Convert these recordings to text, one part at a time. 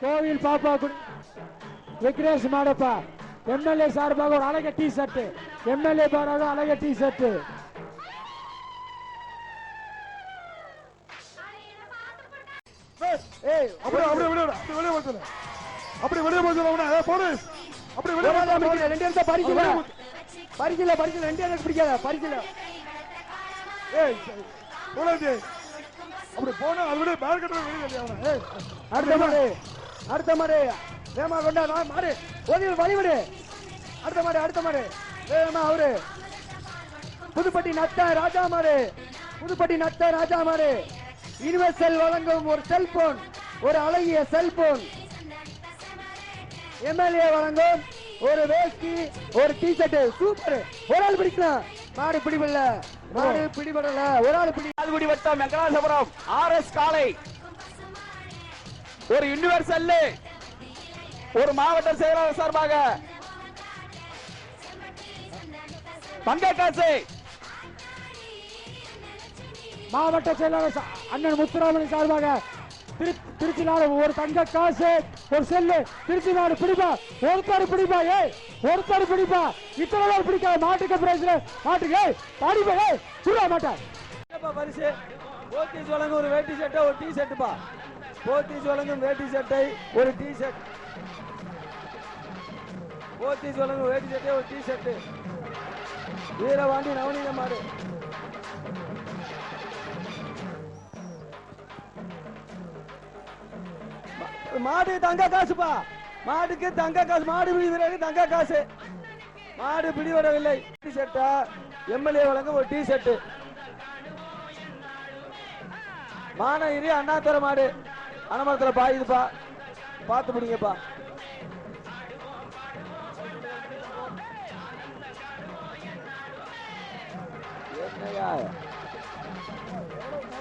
கோவில் பாப்பா விக்னேஷ் மாடப்பா. எம்எல்ஏ சார்பாக ஒரு அழக டி ஷர்ட் எம்எல்ஏ பாராக அழக டி ஷர்ட் ஏய் அப்படியே அப்படியே வெளியே விடு. அப்படியே வெளியே போச்சு. போச்சு அவனை. போலீஸ் அப்படி வெளியே போச்சு ரெண்டு இடத்த பறிக்கல. அப்படியே போச்சு. பறிக்கல பறிக்கல ரெண்டு இடத்துக்கு பிடிக்காத பறிக்கல. ஏய் போலாஜி அப்படி போனா அது விட பேர் கட்டுற வெளியே அவனை. அடுத்த அடுத்த மாடு. வேமா கொண்டா வா, மாடு. ஒதியில் வழிவிடு. அடுத்த மாடு அடுத்த மாடு. வேமா அவரு. புதுப்பட்டி நத்த ராஜா மாடு. புதுப்பட்டி நத்த ராஜா மாடு. யூனிவர்சல் வழங்கும் ஒரு செல்போன் ஒரு அழகிய செல்போன் எம்எல்ஏ வழங்கும் ஒரு வேஷ்டி ஒரு டி ஷர்ட் சூப்பர். ஒரு ஆள் பிடிக்கலாம். மாடு பிடிபடல. மாடு பிடிபடல. ஒரு ஆள் பிடி ஆல்குடி வட்டம் வெங்கடாசபுரம் ஆர் எஸ் காலை ஒரு யூனிவர்சல் ஒரு மாவட்ட செயலாளர் சார்பாக பங்க காசு மாவட்ட செயலாளர் அண்ணன் முத்துராமன் சார்பாக திரு- திருச்சி நாடு ஒரு தங்க காசு ஒரு செல்லு திருச்சி நாடு பிடிப்பா ஒருத்தர் பிடிப்பா ஏய் ஒருத்தர் பிடிப்பா இத்தனை பேர் பிடிக்காத மாட்டுக்கு பிரைஸ்ல மாட்டுக்கு ஏய் பாடிப்பா ஏய் சுடா மாட்டா. பரிசு? போத்தீஸ் வழங்கும் ஒரு வேட்டி சட்டை ஒரு டி ஷர்ட்டுப்பா போத்தீஸ் வழங்கும் வேட்டி சட்டை ஒரு டி ஷர்ட் போத்தீஸ் வழங்கும் வேட்டி சட்டை ஒரு டி ஷர்ட் வீரவாண்டி நவநீத மாடு. மாடு தங்க காசுப்பா. மாடுக்கு தங்க காசு மாடு பிடி வீரருக்கு தங்க காசு. மாடு பிடிபடவில்லை. டி ஷர்ட்டா எம்எல்ஏ வழங்க ஒரு டி ஷர்ட் மானகிரி அண்ணாத்துறை மாடு. அனமரத்துல பாயுதுப்பா பார்த்து பிடிங்கப்பா என்னய்யா?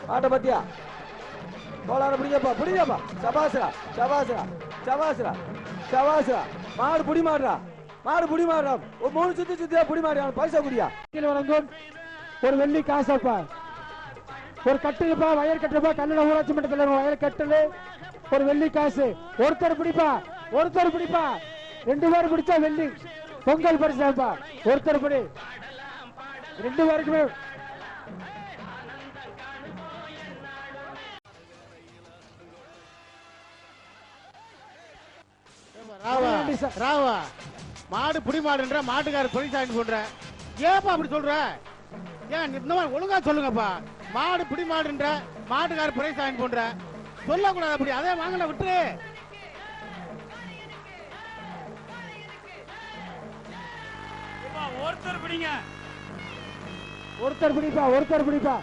மாட்டை பத்தியா? கோளார பிடிங்கப்பா பிடிங்கப்பா. சபாசுரா சபாசுரா சபாசுரா சபாசுரா. மாடு புடி மாடுறா. மாடு புடி மாடுறா. ஒரு மூணு சுத்தி சுத்தியா புடி மாடுறா. பைசா குடியா? கீழ வழங்கும் ஒரு வெள்ளி காசப்பா. ஒரு கட்டிலுப்பா வயர் கட்டுப்பா கல்லண ஊராட்சி மன்றத்தில் வயர் கட்டலு. ஒரு வெள்ளி காசு. ஒருத்தர் பிடிப்பா ஒருத்தர் பிடிப்பா. ரெண்டு பேர் பிடிச்சா வெள்ளி. பொங்கல் பரிசாப்பா. ஒருத்தர் பிடி. ரெண்டு பேருக்குமே. ராவா மாடு புடி மாடுன்ற மாட்டுக்கார தொழில் சாமி பண்ற ஏப்பா அப்படி சொல்ற? ஏன் இந்த மாதிரி ஒழுங்கா சொல்லுங்கப்பா. மாடு பிடி மாடுன்ற மாட்டுக்கார பிரைஸ் சாமி பண்ற சொல்லக்கூடாது அப்படி அதே வாங்கல விட்டு ஒருத்தர் பிடிப்பா ஒருத்தர் பிடிப்பா.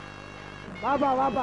வாப்பா வாப்பா